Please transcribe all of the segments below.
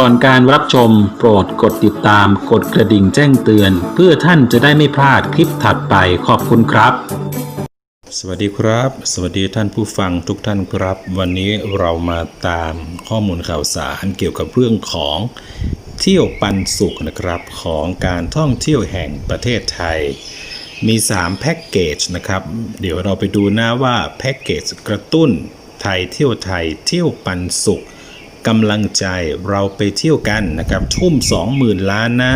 ก่อนการรับชมโปรดกดติดตามกดกระดิ่งแจ้งเตือน เพื่อท่านจะได้ไม่พลาดคลิปถัดไปขอบคุณครับ สวัสดีครับ สวัสดีท่านผู้ฟังทุกท่านครับ วันนี้เรามาตามข้อมูลข่าวสารเกี่ยวกับเรื่องของเที่ยวปันสุขนะครับของการท่องเที่ยวแห่งประเทศไทย มี 3 แพ็กเกจนะครับ เดี๋ยวเราไปดูหน้าว่าแพ็กเกจกระตุ้นไทยเที่ยวไทยเที่ยวปันสุข กำลังใจเราไปเที่ยวกันนะครับทุ่ม 20,000 ล้านนะ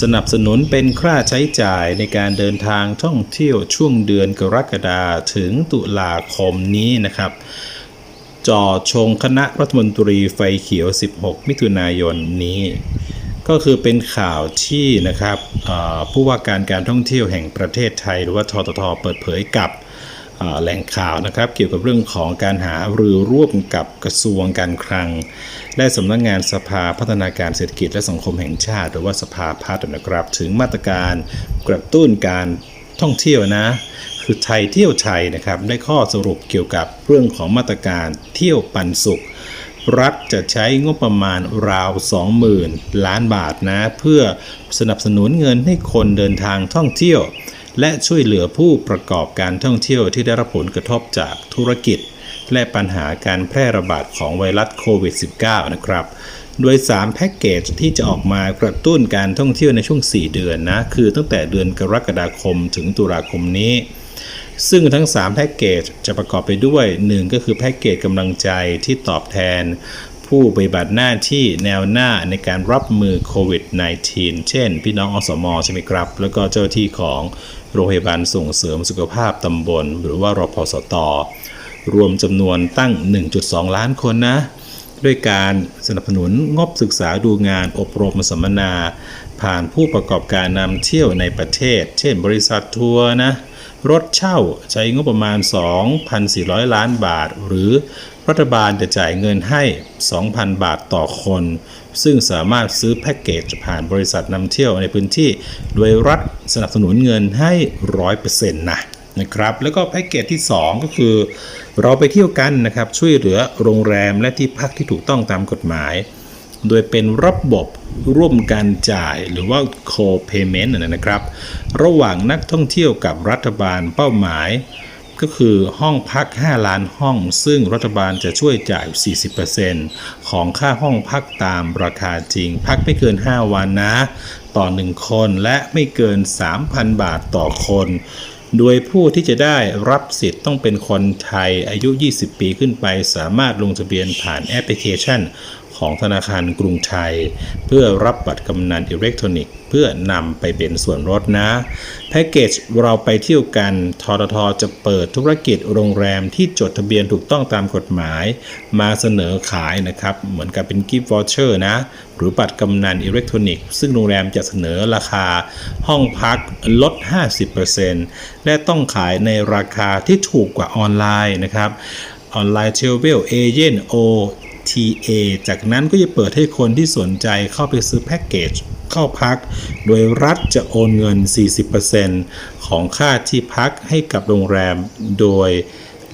สนับสนุนเป็นค่าใช้จ่ายในการเดินทางท่องเที่ยวช่วงเดือนกรกฎาถึงตุลาคมนี้นะครับจอชงคณะรัฐมนตรีไฟเขียว 16 มิถุนายนนี้ ก็คือเป็นข่าวที่นะครับผู้ว่าการการท่องเที่ยวแห่งประเทศไทย หรือว่าทททเปิดเผยกับ แหล่งข่าวนะครับ เกี่ยวกับเรื่องของการหารือร่วมกับกระทรวงการคลัง และสำนักงงานสภาพัฒนาการเศรษฐกิจและสังคมแห่งชาติ หรือว่าสภาพัฒน์นะครับ ถึงมาตรการกระตุ้นการท่องเที่ยวนะ คือไทยเที่ยวไทยนะครับ ได้ข้อสรุปเกี่ยวกับเรื่องของมาตรการเที่ยวปันสุข รัฐจะใช้งบประมาณราว 20,000 ล้านบาทนะ เพื่อสนับสนุนเงินให้คนเดินทางท่องเที่ยว และช่วยเหลือผู้ประกอบการท่องเที่ยวที่ได้รับผลกระทบจากธุรกิจ และปัญหาการแพร่ระบาดของไวรัสโควิด -19 นะครับ โดย 3 แพ็กเกจที่จะออกมากระตุ้นการท่องเที่ยวในช่วง 4 เดือนนะ คือตั้งแต่เดือนกรกฎาคมถึงตุลาคมนี้ ซึ่งทั้ง 3 แพ็กเกจจะประกอบไปด้วย 1 ก็คือแพ็กเกจกำลังใจที่ตอบแทน ผู้ปฏิบัติหน้าที่แนวหน้าในการรับมือโควิด -19 เช่น พี่น้องอสมใช่ไหมครับ แล้วก็เจ้าหน้าที่ของโรงพยาบาลส่งเสริมสุขภาพตำบล หรือว่ารพสต รวมจำนวนตั้ง 1.2 ล้านคนนะ ด้วยการสนับสนุนงบศึกษาดูงานอบรมสัมมนา ผ่านผู้ประกอบการนำเที่ยวในประเทศ เช่น บริษัททัวร์นะ รถเช่าใช้งบประมาณ 2,400 ล้านบาท หรือรัฐบาลจะจ่ายเงินให้ 2,000 บาทต่อคน ซึ่งสามารถซื้อแพ็กเกจผ่านบริษัทนำเที่ยวในพื้นที่ โดยรัฐสนับสนุนเงินให้ 100%นะนะครับแล้วก็แพ็กเกจที่ 2 ก็คือ เราไปเที่ยวกันนะครับช่วยเหลือโรงแรมและที่พักที่ถูกต้องตามกฎหมาย โดยเป็นระบบร่วมการจ่ายหรือว่า co-payment นะครับ ระหว่างนักท่องเที่ยวกับรัฐบาลเป้าหมาย ก็คือห้องพัก 5 ล้านห้อง ซึ่งรัฐบาลจะช่วยจ่าย 40%ของค่าห้องพักตามราคาจริง พักไม่เกิน 5 วันนะ ต่อ 1 คนและไม่เกิน 3,000 บาทต่อคนโดยผู้ที่จะได้รับสิทธิ์ต้องเป็นคนไทยอายุ 20 ปีขึ้นไป สามารถลงทะเบียนผ่านแอปพลิเคชัน ของธนาคารกรุงไทย เพื่อรับบัตรกำนันอิเล็กทรอนิกส์ เพื่อนำไปเป็นส่วนลดนะ แพ็กเกจเราไปเที่ยวกันทททจะเปิดธุรกิจโรงแรมที่จดทะเบียนถูกต้องตามกฎหมาย มาเสนอขายนะครับ เหมือนกับเป็นกิฟต์วอเชอร์นะ หรือบัตรกำนันอิเล็กทรอนิกส์ ซึ่งโรงแรมจะเสนอราคา ห้องพักลด 50%และต้องขายในราคาที่ถูกกว่าออนไลน์นะครับออนไลน์เทรเวลเอเจนต์โอ TA จากนั้นก็จะเปิดให้คนที่สนใจเข้าไปซื้อแพ็กเกจเข้าพัก โดยรัฐจะโอนเงิน 40%ของค่าที่พักให้กับโรงแรม โดย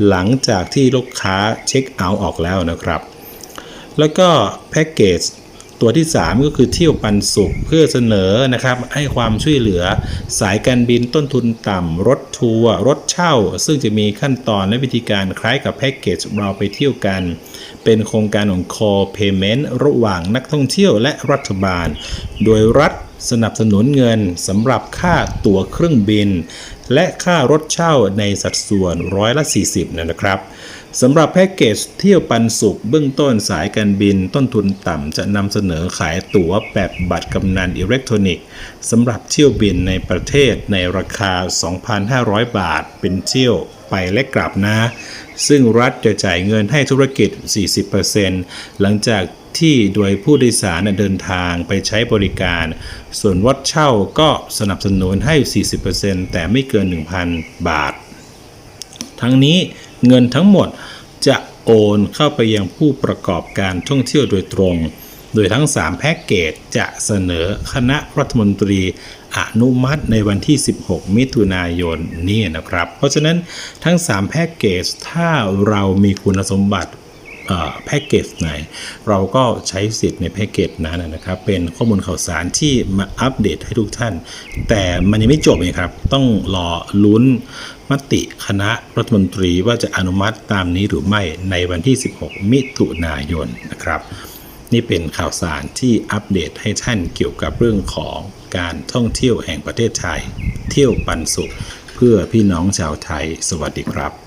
หลังจากที่ลูกค้าเช็คเอาท์ออกแล้วนะครับ แล้วก็แพ็กเกจ ตัวที่ 3 ก็คือเที่ยวปันสุขเพื่อเสนอนะครับให้ความช่วยเหลือสายการบินต้นทุนต่ำรถทัวร์รถเช่า ซึ่งจะมีขั้นตอนและวิธีการคล้ายกับแพ็กเกจเราไปเที่ยวกัน เป็นโครงการของ Core Payment ระหว่างนักท่องเที่ยวและรัฐบาล โดยรัฐสนับสนุนเงินสำหรับค่าตั๋วเครื่องบิน และค่ารถเช่าในสัดส่วนร้อยละ 40 นะครับ สำหรับแพ็กเกจเที่ยวปันสุขเบื้องต้นสายการบินต้นทุนต่ำจะนำเสนอขายตั๋วแบบบัตรกำนันอิเล็กทรอนิกส์สำหรับเที่ยวบินในประเทศในราคา 2,500 บาท เป็นเที่ยวไปและกลับนะ ซึ่งรัฐจะจ่ายเงินให้ธุรกิจ 40%หลังจากที่โดยผู้โดยสารเดินทางไปใช้บริการ ส่วนวัดเช่าก็สนับสนุนให้ 40%แต่ไม่เกิน 1,000 บาท ทั้งนี้เงินทั้งหมด จะโอนเข้าไปยังผู้ประกอบการท่องเที่ยวโดยตรง โดยทั้ง 3 แพ็กเกจจะเสนอคณะรัฐมนตรีอนุมัติในวันที่ 16 มิถุนายนนี้นะครับ เพราะฉะนั้นทั้ง 3 แพ็กเกจถ้าเรามีคุณสมบัติ แพ็กเกจไหน เราก็ใช้สิทธิ์ในแพ็กเกจนั้นนะครับ เป็นข้อมูลข่าวสารที่มาอัปเดตให้ทุกท่าน แต่มันยังไม่จบเลยครับ ต้องรอลุ้นมติคณะรัฐมนตรีว่าจะอนุมัติตามนี้หรือไม่ในวันที่ 16 มิถุนายนนะครับ นี่เป็นข่าวสารที่อัปเดตให้ท่านเกี่ยวกับเรื่องของการท่องเที่ยวแห่งประเทศไทย เที่ยวปันสุข เพื่อพี่น้องชาวไทย สวัสดีครับ